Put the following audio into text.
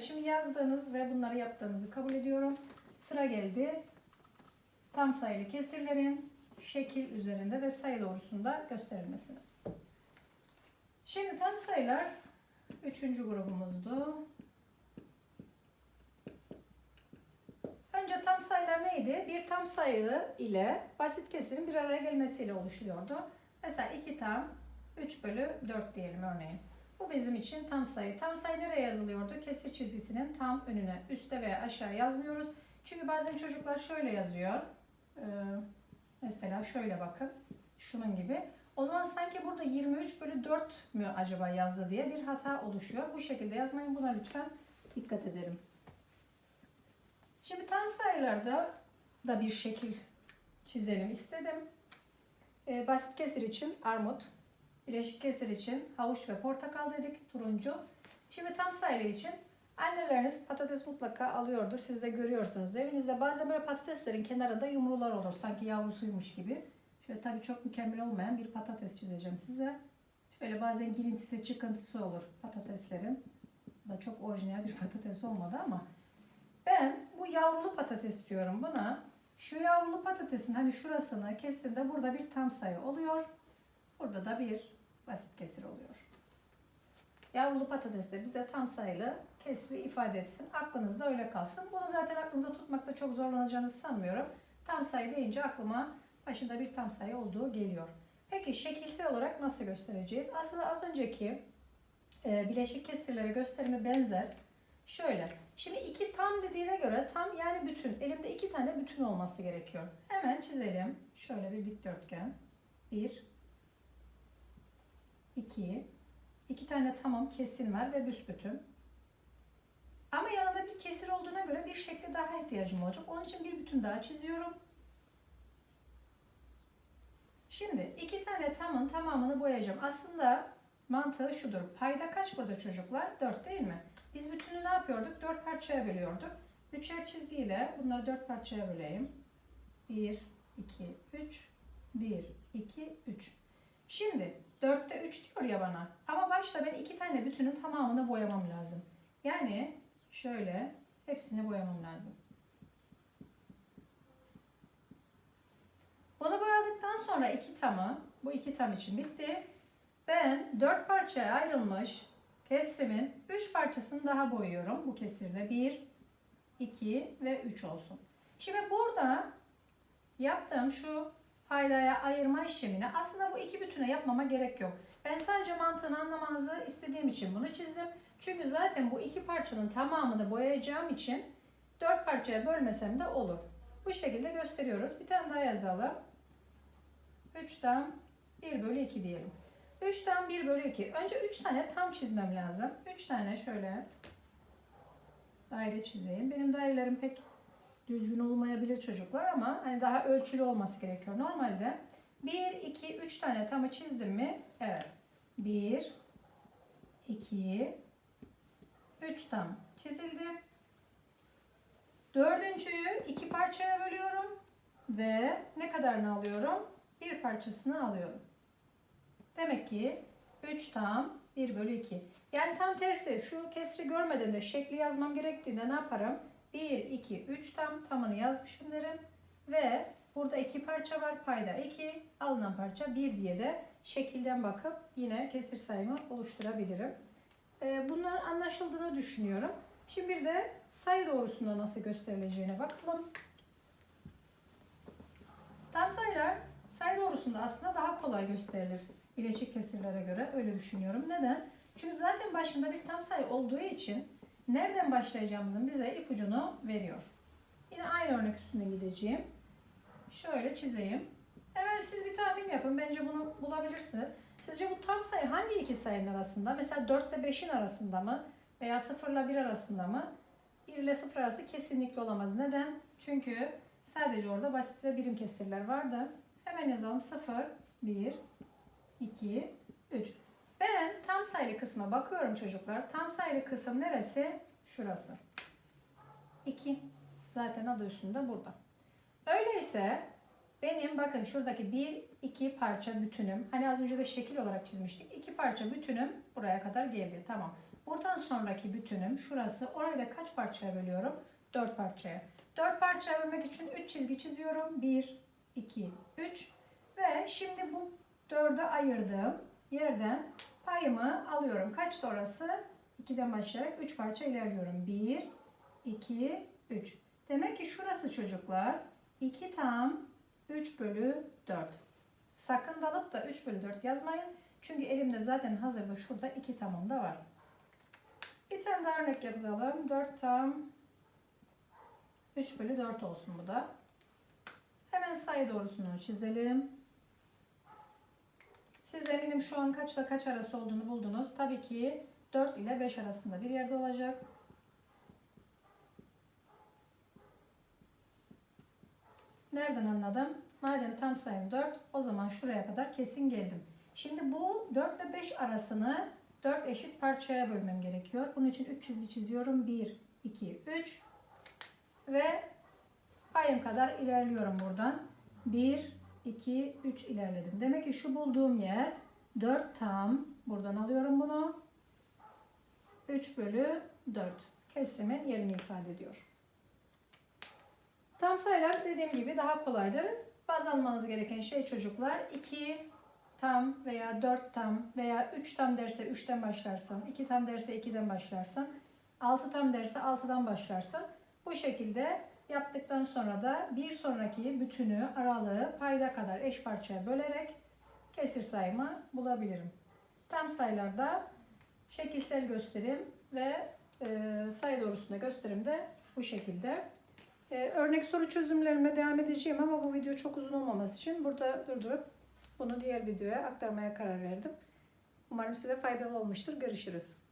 Şimdi yazdığınız ve bunları yaptığınızı kabul ediyorum. Sıra geldi. Tam sayılı kesirlerin şekil üzerinde ve sayı doğrusunda gösterilmesine. Şimdi tam sayılar üçüncü grubumuzdu. Önce tam sayılar neydi? Bir tam sayı ile basit kesirin bir araya gelmesiyle oluşuyordu. Mesela 2 tam 3 bölü 4 diyelim örneğin. Bu bizim için tam sayı. Tam sayı nereye yazılıyordu? Kesir çizgisinin tam önüne, üste veya aşağı yazmıyoruz. Çünkü bazen çocuklar şöyle yazıyor. Ee, mesela şöyle bakın. Şunun gibi. O zaman sanki burada 23 bölü 4 mü acaba yazdı diye bir hata oluşuyor. Bu şekilde yazmayın. Buna lütfen dikkat edelim. Şimdi tam sayılarda da bir şekil çizelim istedim. Ee, basit kesir için armut, bileşik kesir için havuç ve portakal dedik, turuncu. Şimdi tam sayılı için anneleriniz patates mutlaka alıyordur. Siz de görüyorsunuz. Evinizde bazen böyle patateslerin kenarında yumrular olur. Sanki yavrusuymuş gibi. Şöyle tabii çok mükemmel olmayan bir patates çizeceğim size. Şöyle bazen girintisi çıkıntısı olur patateslerin. Bu da çok orijinal bir patates olmadı ama ben bu yavrulu patates diyorum buna. Şu yavrulu patatesin hani şurasını kestiğimde burada bir tam sayı oluyor. Burada da bir basit kesir oluyor. Yavrulu patates de bize tam sayılı kesri ifade etsin. Aklınızda öyle kalsın. Bunu zaten aklınıza tutmakta çok zorlanacağınızı sanmıyorum. Tam sayı deyince aklıma başında bir tam sayı olduğu geliyor. Peki şekilsel olarak nasıl göstereceğiz? Aslında az önceki e, bileşik kesirlere gösterimi benzer. Şöyle. Şimdi iki tam dediğine göre tam yani bütün. Elimde iki tane bütün olması gerekiyor. Hemen çizelim. Şöyle bir dikdörtgen. Bir. İki. İki tane tamam kesin var ve büsbütün. Ama yanında bir kesir olduğuna göre bir şekli daha ihtiyacım olacak. Onun için bir bütün daha çiziyorum. Şimdi iki tane tamın tamamını boyayacağım. Aslında mantığı şudur. Payda kaç burada çocuklar? 4 değil mi? Biz bütünü ne yapıyorduk? 4 parçaya bölüyorduk. Üçer çizgiyle bunları 4 parçaya böleyim. 1, 2, 3, 1, 2, 3. Şimdi 4'te 3 diyor ya bana. Ama başta ben iki tane bütünün tamamını boyamam lazım. Yani şöyle hepsini boyamam lazım. Bunu boyadıktan sonra iki tamı, bu iki tam için bitti. Ben dört parçaya ayrılmış kesrimin üç parçasını daha boyuyorum bu kesirde. Bir, iki ve üç olsun. Şimdi burada yaptığım şu paydaya ayırma işlemini aslında bu iki bütüne yapmama gerek yok. Ben sadece mantığını anlamanızı istediğim için bunu çizdim. Çünkü zaten bu iki parçanın tamamını boyayacağım için dört parçaya bölmesem de olur. Bu şekilde gösteriyoruz. Bir tane daha yazalım. 3'ten 1 bölü 2 diyelim. 3'ten 1 bölü 2. Önce 3 tane tam çizmem lazım. 3 tane şöyle daire çizeyim. Benim dairelerim pek düzgün olmayabilir çocuklar ama hani daha ölçülü olması gerekiyor. Normalde 1, 2, 3 tane tamı çizdim mi? Evet. 1, 2, 3 tam çizildi. Dördüncüyü iki parçaya bölüyorum ve ne kadarını alıyorum? Bir parçasını alıyorum. Demek ki 3 tam 1 bölü 2. Yani tam tersi şu kesri görmeden de şekli yazmam gerektiğinde ne yaparım? 1, 2, 3 tam tamını yazmışım derim. Ve burada iki parça var payda 2 alınan parça 1 diye de şekilden bakıp yine kesir sayımı oluşturabilirim. Ee, Bunlar anlaşıldığını düşünüyorum. Şimdi bir de sayı doğrusunda nasıl gösterileceğine bakalım. Tam sayılar sayı doğrusunda aslında daha kolay gösterilir. Bileşik kesirlere göre öyle düşünüyorum. Neden? Çünkü zaten başında bir tam sayı olduğu için nereden başlayacağımızın bize ipucunu veriyor. Yine aynı örnek üstünden gideceğim. Şöyle çizeyim. Evet siz bir tahmin yapın. Bence bunu bulabilirsiniz. Sizce bu tam sayı hangi iki sayının arasında? Mesela 4 ile 5'in arasında mı? Veya 0 ile 1 arasında mı? 1 ile 0 arası kesinlikle olamaz. Neden? Çünkü sadece orada basit ve birim kesirler vardı. Hemen yazalım. 0, 1, 2, 3. Ben tam sayılı kısma bakıyorum çocuklar. Tam sayılı kısım neresi? Şurası. 2. Zaten adı üstünde burada. Öyleyse benim bakın şuradaki 1, 2 parça bütünüm. Hani az önce de şekil olarak çizmiştik. 2 parça bütünüm buraya kadar geldi. Tamam. Buradan sonraki bütünüm şurası. Orayı da kaç parçaya bölüyorum? 4 parçaya. 4 parçaya bölmek için 3 çizgi çiziyorum. 1, 2, 3 ve şimdi bu 4'e ayırdığım yerden payımı alıyorum. Kaçtı orası? 2'den başlayarak 3 parça ilerliyorum. 1, 2, 3. Demek ki şurası çocuklar 2 tam 3 bölü 4. Sakın dalıp da 3 bölü 4 yazmayın. Çünkü elimde zaten hazırda şurada 2 tamam da var. Bir tane daha örnek yazalım. 4 tam 3 bölü 4 olsun bu da. Hemen sayı doğrusunu çizelim. Siz eminim şu an kaçla kaç arası olduğunu buldunuz. Tabii ki 4 ile 5 arasında bir yerde olacak. Nereden anladım? Madem tam sayım 4, o zaman şuraya kadar kesin geldim. Şimdi bu 4 ile 5 arasını 4 eşit parçaya bölmem gerekiyor. Bunun için 3 çizgi çiziyorum. 1, 2, 3 ve payım kadar ilerliyorum buradan. 1, 2, 3 ilerledim. Demek ki şu bulduğum yer 4 tam. Buradan alıyorum bunu. 3 bölü 4. Kesimin yerini ifade ediyor. Tam sayılar dediğim gibi daha kolaydır. Baz almanız gereken şey çocuklar 2 tam veya 4 tam veya 3 tam derse 3'ten başlarsın. 2 tam derse 2'den başlarsın. 6 tam derse 6'dan başlarsın. Bu şekilde yaptıktan sonra da bir sonraki bütünü aralığı payda kadar eş parçaya bölerek kesir sayımı bulabilirim. Tam sayılarda şekilsel gösterim ve e, sayı doğrusunda gösterim de bu şekilde. E, örnek soru çözümlerime devam edeceğim ama bu video çok uzun olmaması için burada durdurup bunu diğer videoya aktarmaya karar verdim. Umarım size faydalı olmuştur. Görüşürüz.